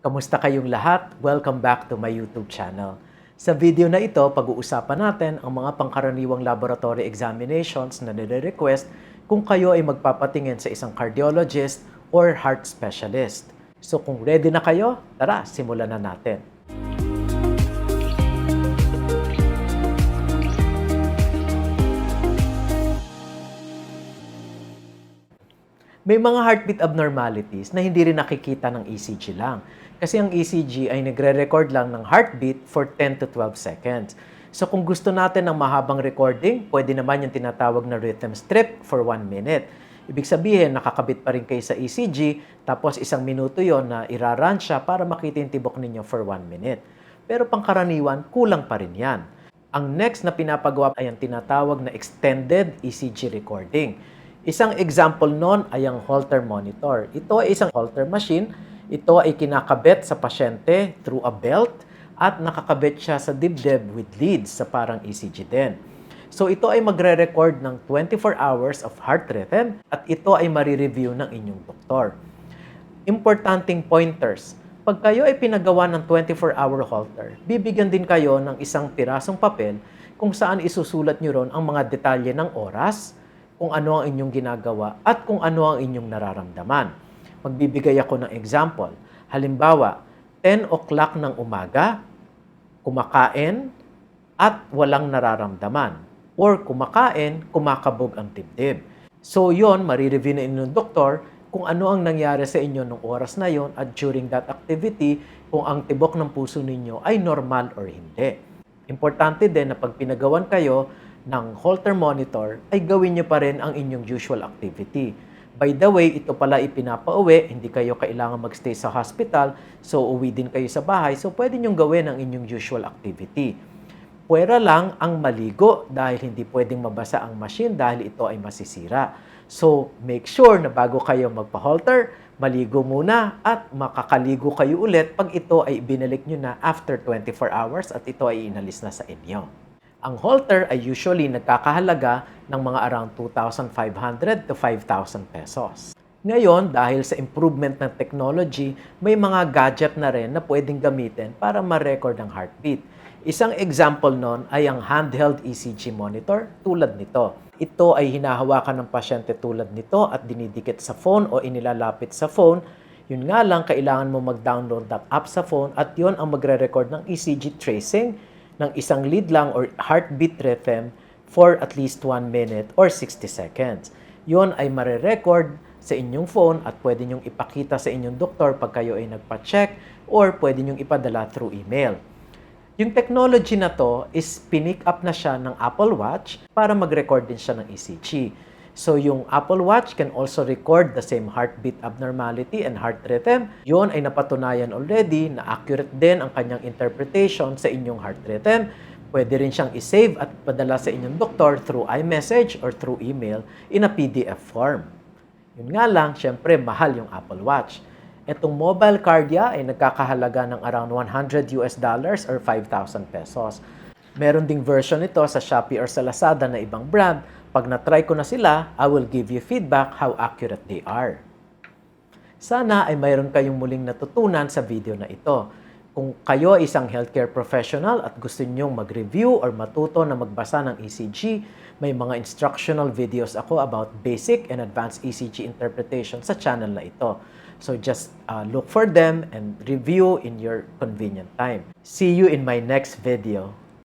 Kamusta kayong lahat? Welcome back to my YouTube channel. Sa video na ito, pag-uusapan natin ang mga pangkaraniwang laboratory examinations na nire-request kung kayo ay magpapatingin sa isang cardiologist or heart specialist. So kung ready na kayo, tara, simulan na natin. May mga heartbeat abnormalities na hindi rin nakikita ng ECG lang. Kasi ang ECG ay nagre-record lang ng heartbeat for 10 to 12 seconds. So kung gusto natin ng mahabang recording, pwede naman yung tinatawag na rhythm strip for 1 minute. Ibig sabihin, nakakabit pa rin kayo sa ECG, tapos isang minuto yon na irarun siya para makita yung tibok ninyo for 1 minute. Pero pangkaraniwan, kulang pa rin yan. Ang next na pinapagawa ay ang tinatawag na extended ECG recording. Isang example nun ay ang Holter monitor. Ito ay isang Holter machine. Ito ay kinakabit sa pasyente through a belt at nakakabit siya sa dibdib with leads sa parang ECG din. So ito ay magre-record ng 24 hours of heart rhythm at ito ay marireview ng inyong doktor. Importanting pointers. Pag kayo ay pinagawa ng 24-hour halter, bibigyan din kayo ng isang pirasong papel kung saan isusulat nyo ron ang mga detalye ng oras, kung ano ang inyong ginagawa, at kung ano ang inyong nararamdaman. Magbibigay ako ng example. Halimbawa, 10 o'clock ng umaga, kumakain, at walang nararamdaman. Or kumakain, kumakabog ang dibdib. So yon marireview na inyong doktor kung ano ang nangyari sa inyo nung oras na yon at during that activity kung ang tibok ng puso ninyo ay normal or hindi. Importante din na pag pinagawan kayo ng Holter monitor ay gawin nyo pa rin ang inyong usual activity. By the way, ito pala ipinapauwi, hindi kayo kailangan magstay sa hospital, so uwi din kayo sa bahay, so pwede nyong gawin ang inyong usual activity. Pwera lang ang maligo dahil hindi pwedeng mabasa ang machine dahil ito ay masisira. So, make sure na bago kayo magpa-halter, maligo muna at makakaligo kayo ulit pag ito ay binalik nyo na after 24 hours at ito ay inalis na sa inyo. Ang halter ay usually nagkakahalaga ng mga around 2,500 to 5,000 pesos. Ngayon, dahil sa improvement ng technology, may mga gadget na rin na pwedeng gamitin para ma-record ang heartbeat. Isang example nun ay ang handheld ECG monitor tulad nito. Ito ay hinahawakan ng pasyente tulad nito at dinidikit sa phone o inilalapit sa phone. Yun nga lang, kailangan mo mag-download that app sa phone at yun ang magre-record ng ECG tracing ng isang lead lang or heartbeat rhythm for at least 1 minute or 60 seconds. Yun ay mare-record sa inyong phone at pwede nyong ipakita sa inyong doktor pag kayo ay nagpa-check or pwede nyong ipadala through email. Yung technology na to is pinick up na siya ng Apple Watch para mag-record din siya ng ECG. So yung Apple Watch can also record the same heartbeat abnormality and heart rhythm. Yun ay napatunayan already na accurate din ang kanyang interpretation sa inyong heart rhythm. Pwede rin siyang isave at padala sa inyong doktor through iMessage or through email in a PDF form. Yun nga lang, syempre mahal yung Apple Watch. Itong mobile cardia ay nagkakahalaga ng around 100 US dollars or 5,000 pesos. Meron ding version nito sa Shopee or sa Lazada na ibang brand. Pag na-try ko na sila, I will give you feedback how accurate they are. Sana ay mayroon kayong muling natutunan sa video na ito. Kung kayo ay isang healthcare professional at gusto nyong mag-review or matuto na magbasa ng ECG, may mga instructional videos ako about basic and advanced ECG interpretation sa channel na ito. So just uh, look for them and review in your convenient time. See you in my next video.